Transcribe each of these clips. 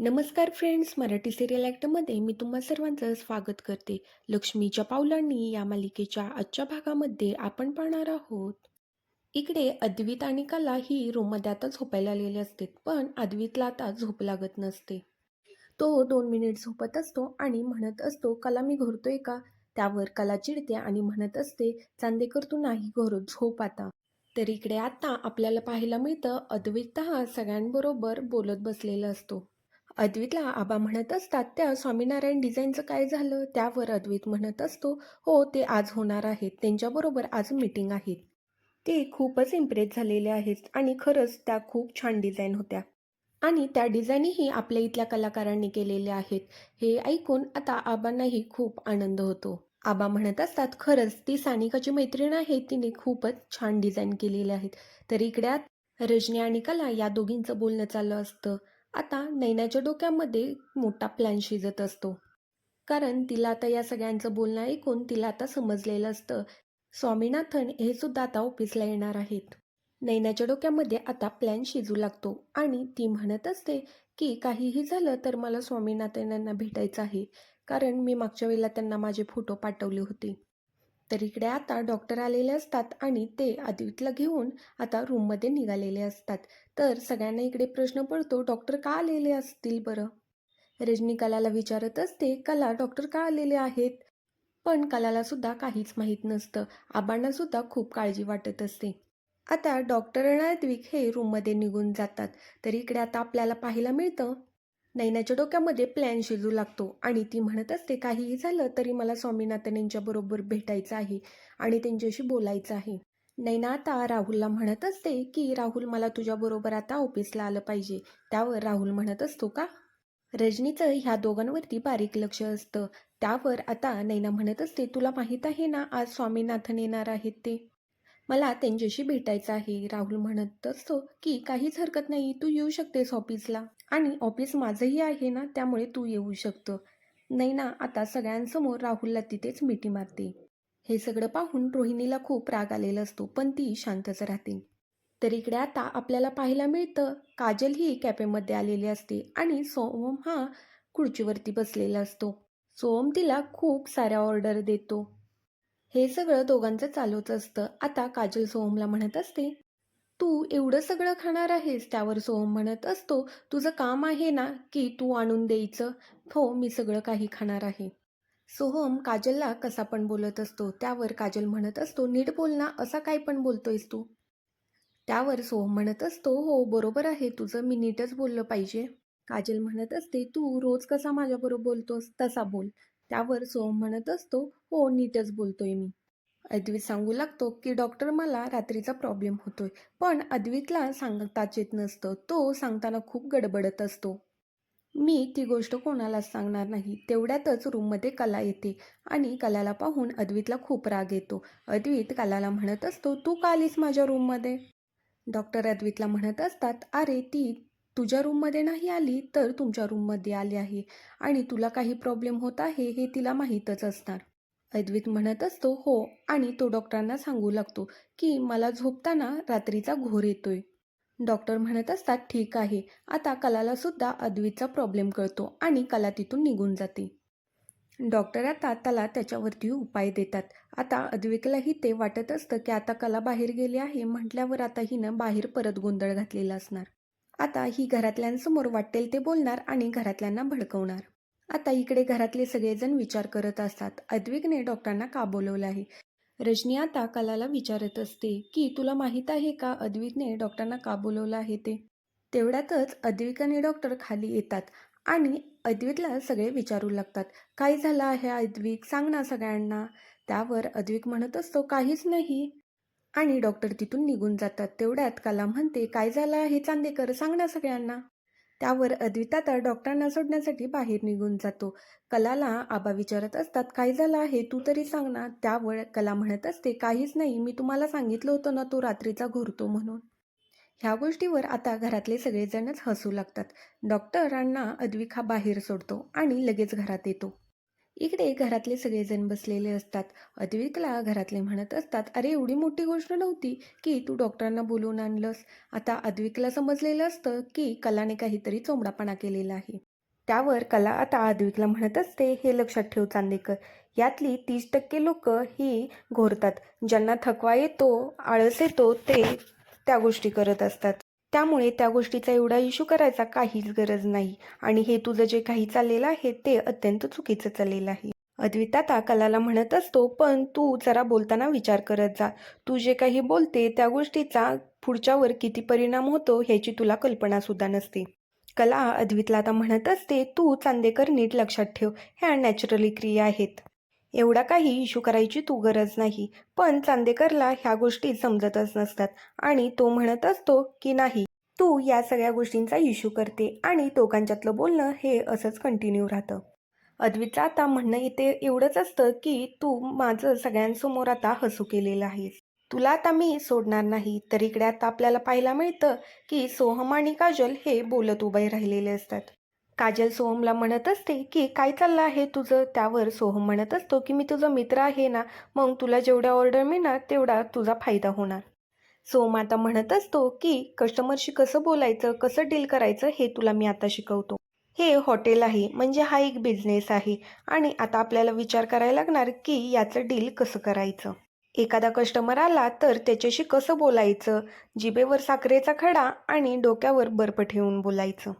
नमस्कार friends Marathi serial ॲक्टमध्ये मी तुम्हा सर्वांचं स्वागत करते. लक्ष्मीच्या पावलांनी या मालिकेच्या आजच्या भागामध्ये आपण पाहणार आहोत. इकडे अद्वित आणि कला ही रूममध्ये आता झोपायला आलेली असते पण अद्वितला आता झोप लागत नसते. तो दोन मिनिट झोपत असतो आणि म्हणत असतो कला मी घोरतोय का? त्यावर कला चिडते आणि म्हणत असते चांदेकर तू नाही घोरत झोप आता. तर इकडे आता आपल्याला पाहायला मिळतं अद्वित हा सगळ्यांबरोबर बोलत बसलेला असतो. अद्वितला आबा म्हणत असतात त्या स्वामीनारायण डिझाईनचं काय झालं? त्यावर अद्वित म्हणत असतो हो ते आज होणार आहेत. त्यांच्याबरोबर आज मीटिंग आहे ते खूपच इम्प्रेस झालेले आहेत आणि खरंच त्या खूप छान डिझाईन होत्या. आणि त्या डिझाईनही आपल्या इथल्या कलाकारांनी केलेल्या आहेत. हे ऐकून आता आबांनाही खूप आनंद होतो. आबा म्हणत असतात खरंच ती सानिकाची मैत्रीण आहे. तिने खूपच छान डिझाईन केलेले आहेत. तर इकडे रजनी आणि कला या दोघींचं बोलणं चाललं असतं. आता नैनाच्या डोक्यामध्ये मोठा प्लॅन शिजत असतो. कारण तिला आता या सगळ्यांचं बोलणं ऐकून तिला आता समजलेलं असतं. स्वामीनाथन हे सुद्धा आता ऑफिसला येणार आहेत. नैनाच्या डोक्यामध्ये आता प्लॅन शिजू लागतो आणि ती म्हणत असते की काहीही झालं तर मला स्वामीनाथन यांना भेटायचं आहे. कारण मी मागच्या वेळेला त्यांना माझे फोटो पाठवले होते. तर इकडे आता डॉक्टर आलेले असतात आणि ते आदितला घेऊन आता रूममध्ये निघालेले असतात. तर सगळ्यांना इकडे प्रश्न पडतो डॉक्टर का आलेले असतील बरं? रजनी कलाला विचारत असते कला डॉक्टर का आलेले आहेत? पण कलाला सुद्धा काहीच माहीत नसतं. आबांना सुद्धा खूप काळजी वाटत असते. आता डॉक्टर आणि अद्विक हे रूममध्ये निघून जातात. तर इकडे आता आपल्याला पाहायला मिळतं नैनाच्या डोक्यामध्ये प्लॅन शिजू लागतो. आणि ती म्हणत असते काहीही झालं तरी मला स्वामीनाथन यांच्याबरोबर भेटायचं आहे आणि त्यांच्याशी बोलायचं आहे. नैना आता राहुलला म्हणत असते की राहुल मला तुझ्याबरोबर आता ऑफिसला आलं पाहिजे. त्यावर राहुल म्हणत असतो का? रजनीचं ह्या दोघांवरती बारीक लक्ष असतं. त्यावर आता नैना म्हणत असते तुला माहीत आहे ना आज स्वामीनाथन येणार आहेत ते? मला त्यांच्याशी भेटायचं आहे. राहुल म्हणत असतो की काहीच हरकत नाही. तू येऊ शकतेस ऑफिसला. आणि ऑफिस माझंही आहे ना त्यामुळे तू येऊ शकतो. ना आता सगळ्यांसमोर राहुलला तिथेच मिठी मारते. हे सगळं पाहून रोहिणीला खूप राग आलेला असतो पण ती शांतच राहते. तर इकडे आता आपल्याला पाहायला मिळतं काजल ही कॅफेमध्ये आलेली असते आणि सोम हा खुर्चीवरती बसलेला असतो. सोम तिला खूप साऱ्या ऑर्डर देतो. हे सगळं दोघांचं चालूच असतं. आता काजल सोहमला म्हणत असते तू एवढं सगळं खाणार आहेस त्यावर सोहम म्हणत असतो तुझं काम आहे ना की तू आणून द्यायचं? हो मी सगळं काही खाणार आहे. सोहम काजलला कसा पण बोलत असतो त्यावर काजल म्हणत असतो नीट बोल ना असा काय पण बोलतोयस तू? त्यावर सोहम म्हणत असतो हो बरोबर आहे तुझं मी नीटच बोललं पाहिजे. काजल म्हणत असते तू रोज कसा माझ्याबरोबर बोलतोस तसा बोल. त्यावर सोहम म्हणत असतो हो नीटच बोलतोय मी. अद्वित सांगू लागतो की डॉक्टर मला रात्रीचा प्रॉब्लेम होतोय. पण अद्वितला सांगताच येत नसतं. तो सांगताना खूप गडबडत असतो. मी ती गोष्ट कोणालाच सांगणार नाही. तेवढ्यातच रूममध्ये कला येते आणि कलाला पाहून अद्वितला खूप राग येतो. अद्वित कलाला म्हणत असतो तू का आलीस माझ्या रूममध्ये? डॉक्टर अद्वितला म्हणत असतात अरे ती तुझ्या रूममध्ये नाही आली तर तुमच्या रूममध्ये आली आहे. आणि तुला काही प्रॉब्लेम होत आहे हे तिला माहीतच असणार. अद्वित म्हणत असतो हो. आणि तो डॉक्टरांना सांगू लागतो की मला झोपताना रात्रीचा घोर येतोय. डॉक्टर म्हणत असतात ठीक आहे. आता कलाला सुद्धा अद्वितचा प्रॉब्लेम कळतो आणि कला तिथून निघून जाते. डॉक्टर आता त्याला त्याच्यावरती उपाय देतात. आता अद्विकलाही ते वाटत असतं की आता कला बाहेर गेली आहे म्हटल्यावर आता हिनं बाहेर परत गोंधळ घातलेला असणार. आता ही घरातल्यांसमोर वाटेल ते बोलणार आणि घरातल्यांना भडकवणार. आता इकडे घरातले सगळेजण विचार करत असतात. अद्विकने डॉक्टरांना का बोलवलं आहे? रजनी आता कलाला विचारत असते की तुला माहीत आहे का अद्विकने डॉक्टरांना का बोलवलं आहे ते? तेवढ्यातच अद्विक आणि डॉक्टर खाली येतात आणि अद्विकला सगळे विचारू लागतात. काय झालं आहे अद्विक? सांग ना सगळ्यांना. त्यावर अद्विक म्हणत असतो काहीच नाही. आणि डॉक्टर तिथून निघून जातात. तेवढ्यात कला म्हणते काय झालं आहे चांदेकर? सांग ना सगळ्यांना. त्यावर अद्विता तर डॉक्टरांना सोडण्यासाठी बाहेर निघून जातो. कलाला आबा विचारत असतात काय झालं आहे? तू तरी सांग ना. त्यावर कला म्हणत असते काहीच नाही मी तुम्हाला सांगितलं होतं ना तो रात्रीचा घोरतो म्हणून. ह्या गोष्टीवर आता घरातले सगळेजणच हसू लागतात. डॉक्टरांना अद्विखा बाहेर सोडतो आणि लगेच घरात येतो. इकडे घरातले सगळेजण बसलेले असतात. अद्विकला घरातले म्हणत असतात अरे एवढी मोठी गोष्ट नव्हती की तू डॉक्टरांना बोलवून आणलंस. आता अद्विकला समजलेलं असतं की कलाने काहीतरी चोमडापणा केलेला आहे. त्यावर कला आता अद्विकला म्हणत असते हे लक्षात ठेव चांदेकर यातली तीस टक्के लोक ही घोरतात. ज्यांना थकवा येतो आळस येतो ते त्या गोष्टी करत असतात. त्यामुळे त्या गोष्टीचा एवढा इश्यू करायचा काहीच गरज नाही. आणि हे तुझं जे काही चाललेलं आहे ते अत्यंत चुकीचं चाललेलं आहे. अद्विता आता कलाला म्हणत असतो पण तू जरा बोलताना विचार करत जा. तू जे काही बोलते त्या गोष्टीचा पुढच्यावर किती परिणाम होतो ह्याची तुला कल्पना सुद्धा नसते. कला अद्वितला आता म्हणत असते तू चांदेकर नीट लक्षात ठेव ह्या नॅचरली क्रिया आहेत. एवढा काही इशू करायची तू गरज नाही. पण चांदेकरला ह्या गोष्टी समजतच नसतात आणि तो म्हणत असतो की नाही तू या सगळ्या गोष्टींचा इश्यू करते आणि दोघांच्यातलं बोलणं हे असंच कंटिन्यू राहतं. अद्वितचं आता म्हणणं इथे एवढंच असतं की तू माझं सगळ्यांसमोर आता हसू केलेलं आहेस. तुला आता मी सोडणार नाही तर इकडे आता आपल्याला पाहायला मिळतं की सोहम आणि काजल हे बोलत उभे राहिलेले असतात. काजल सोहमला म्हणत असते की काय चाललं आहे तुझं? त्यावर सोहम म्हणत असतो की मी तुझा मित्र आहे ना मग तुला जेवढ्या ऑर्डर मिळणार तेवढा तुझा फायदा होणार. सोहम आता म्हणत असतो की कस्टमरशी कसं बोलायचं कसं डील करायचं हे तुला मी आता शिकवतो. हे हॉटेल आहे म्हणजे हा एक बिझनेस आहे आणि आता आपल्याला विचार करायला लागणार की याचं डील कसं करायचं? एखादा कस्टमर आला तर त्याच्याशी कसं बोलायचं? जिबेवर साखरेचा खडा आणि डोक्यावर बर्फ ठेवून बोलायचं.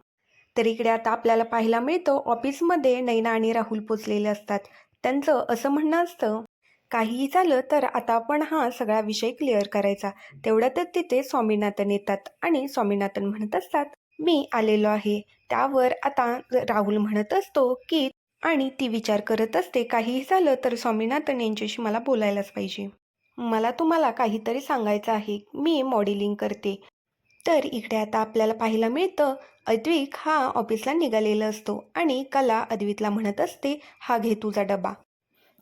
तर इकडे आता आपल्याला पाहायला मिळतं. ऑफिसमध्ये नैना आणि राहुल पोचलेले असतात. त्यांचं असं म्हणणं असतं काहीही झालं तर आता आपण हा सगळा विषय क्लिअर करायचा. तेवढ्यातच तिथे स्वामीनाथन येतात आणि स्वामीनाथन म्हणत असतात मी आलेलो आहे. त्यावर आता राहुल म्हणत असतो की आणि ती विचार करत असते काहीही झालं तर स्वामीनाथन यांच्याशी मला बोलायलाच पाहिजे. मला तुम्हाला काहीतरी सांगायचं आहे. मी मॉडेलिंग करते. तर इकडे आता आपल्याला पाहायला मिळतं अद्विक हा ऑफिसला निघालेला असतो आणि कला अद्वितला म्हणत असते हा घे तुझा डबा.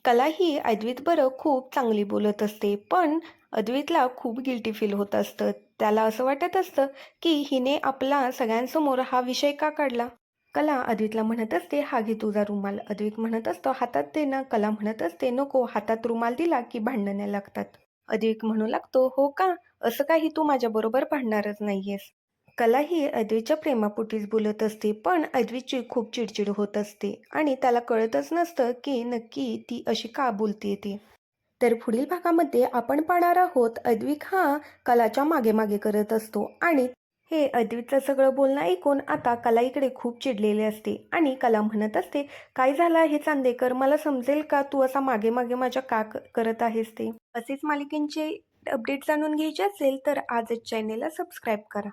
कला ही अद्वित बरं खूप चांगली बोलत असते पण अद्वितला खूप गिल्टी फील होत असतं. त्याला असं वाटत असतं की हिने आपला सगळ्यांसमोर हा विषय का काढला? कला अद्वितला म्हणत असते हा घे तुझा रुमाल. अद्वित म्हणत असतो हातात दे ना. कला म्हणत असते नको हातात रुमाल दिला की भांडण्या लागतात. अद्विक म्हणू लागतो हो का? असं काही तू माझ्याबरोबर भांडणारच नाहीयेस. कला ही अद्वीच्या प्रेमापोटीच बोलत असते पण अद्वीची खूप चिडचिड होत असते आणि त्याला कळतच नसतं की नक्की ती अशी का बोलते ती. तर पुढील भागामध्ये आपण पाहणार आहोत अद्विक हा कलाच्या मागे मागे करत असतो आणि हे अद्वितचं सगळं बोलणं ऐकून आता कला इकडे खूप चिडलेले असते आणि कला म्हणत असते काय झालं हे चांदेकर? मला समजेल का तू असा मागे मागे माझ्या का क- करत आहेस ते? असेच मालिकेंचे अपडेट जाणून घ्यायचे असेल तर आजच चॅनेलला सबस्क्राईब करा.